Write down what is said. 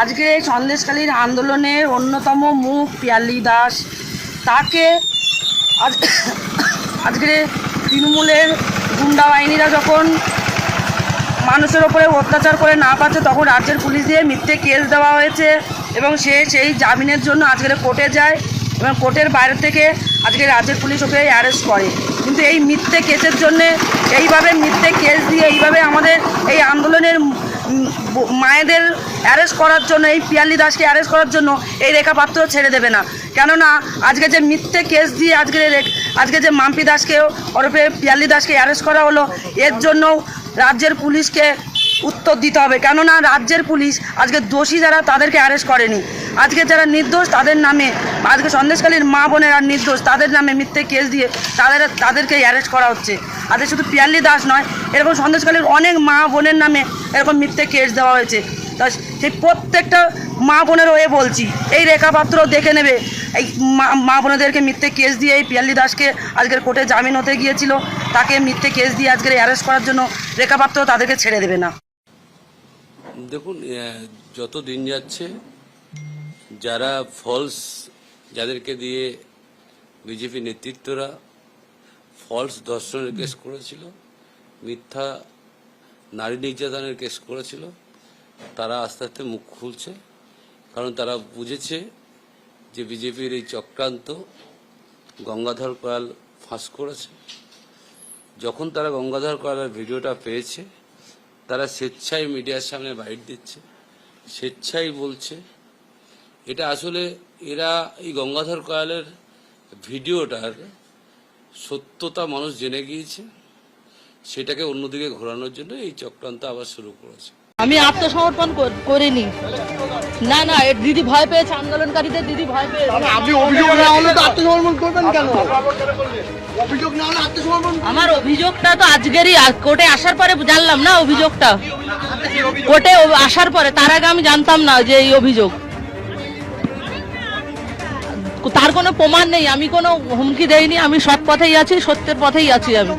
আজকে এই সন্দেশকালীর আন্দোলনের অন্যতম মুখ পিয়ালি দাস। তাকে আজ আজকে তৃণমূলের গুন্ডা বাহিনীরা যখন মানুষের ওপরে অত্যাচার করে না পাচ্ছে তখন রাজ্যের পুলিশ দিয়ে মিথ্যে কেস দেওয়া হয়েছে এবং সে সেই জামিনের জন্য আজকের কোর্টে যায় এবং কোর্টের বাইরে থেকে আজকে রাজ্যের পুলিশ ওকে অ্যারেস্ট করে। কিন্তু এই মিথ্যে কেসের জন্য এইভাবে মিথ্যে কেস দিয়ে এইভাবে আমাদের এই আন্দোলনের মায়েদের অ্যারেস্ট করার জন্য, এই পিয়ালি দাসকে অ্যারেস্ট করার জন্য এই রেখা পাত্র ছেড়ে দেবে না। কেননা আজকে যে মিথ্যে কেস দিয়ে আজকে আজকে যে মাম্পি দাসকেও ওরফে পিয়ালি দাসকে অ্যারেস্ট করা হলো, এর জন্য রাজ্যের পুলিশকে উত্তর দিতে হবে। কেননা রাজ্যের পুলিশ আজকে দোষী যারা, তাদেরকে অ্যারেস্ট করেনি। আজকে যারা নির্দোষ, তাদের নামে আজকে সন্দেশকালীর মা বোনেরা নির্দোষ, তাদের নামে মিথ্যে কেস দিয়ে তাদের তাদেরকে অ্যারেস্ট করা হচ্ছে। আজকে শুধু পিয়ালি দাস নয়, এরকম সন্দেশকালীর অনেক মা বোনের নামে এরকম মিথ্যে কেস দেওয়া হয়েছে। তা সেই প্রত্যেকটা মা বোনের হয়ে বলছি, এই রেখাপাত্র দেখে নেবে। এই মা- মা বোনেদেরকে মিথ্যে কেস দিয়ে এই পিয়ালি দাসকে আজকের কোর্টে জামিন হতে গিয়েছিল, তাকে মিথ্যে কেস দিয়ে আজকের অ্যারেস্ট করার জন্য রেখাপাত্র তাদেরকে ছেড়ে দেবে না। দেখুন যত দিন যাচ্ছে, যারা ফলস যাদেরকে দিয়ে বিজেপি নেতৃত্বরা ফলস ধর্ষণের কেস করেছিল, মিথ্যা নারী নির্যাতনের কেস করেছিল তারা আস্তে আস্তে মুখ খুলছে, কারণ তারা বুঝেছে যে বিজেপির এই চক্রান্ত গঙ্গাধর কয়াল ফাঁস করেছে। যখন তারা গঙ্গাধর কয়ালের ভিডিওটা পেয়েছে, তারা স্বেচ্ছায় মিডিয়ার সামনে বাইট দিচ্ছে, স্বেচ্ছায় বলছে। এটা আসলে এরা এই গঙ্গাধর কয়ালের ভিডিওটার সত্যতা মানুষ জেনে গিয়েছে, সেটাকে অন্যদিকে ঘোরানোর জন্য এই চক্রান্ত আবার শুরু করেছে। আমি আত্মসমর্পণ কর- করিনি। না না দিদি ভয় পেয়েছে আন্দোলনকারীদের দিদি ভয় পেয়েছে। আপনি অভিযোগ না হলে তো আত্মসমর্পণ করবেন কেন? অভিযোগ না হলে আত্মসমর্পণ আমার অভিযোগটা তো আজকেরই কোর্টে আসার পরে জানলাম না অভিযোগটা। কোর্টে আসার পরে তার আগে আমি জানতাম না যে এই অভিযোগ। তার কোনো প্রমাণ নেই আমি কোনো হুমকি দেইনি আমি সৎ পথেই আছি সত্যের পথেই আছি আমি।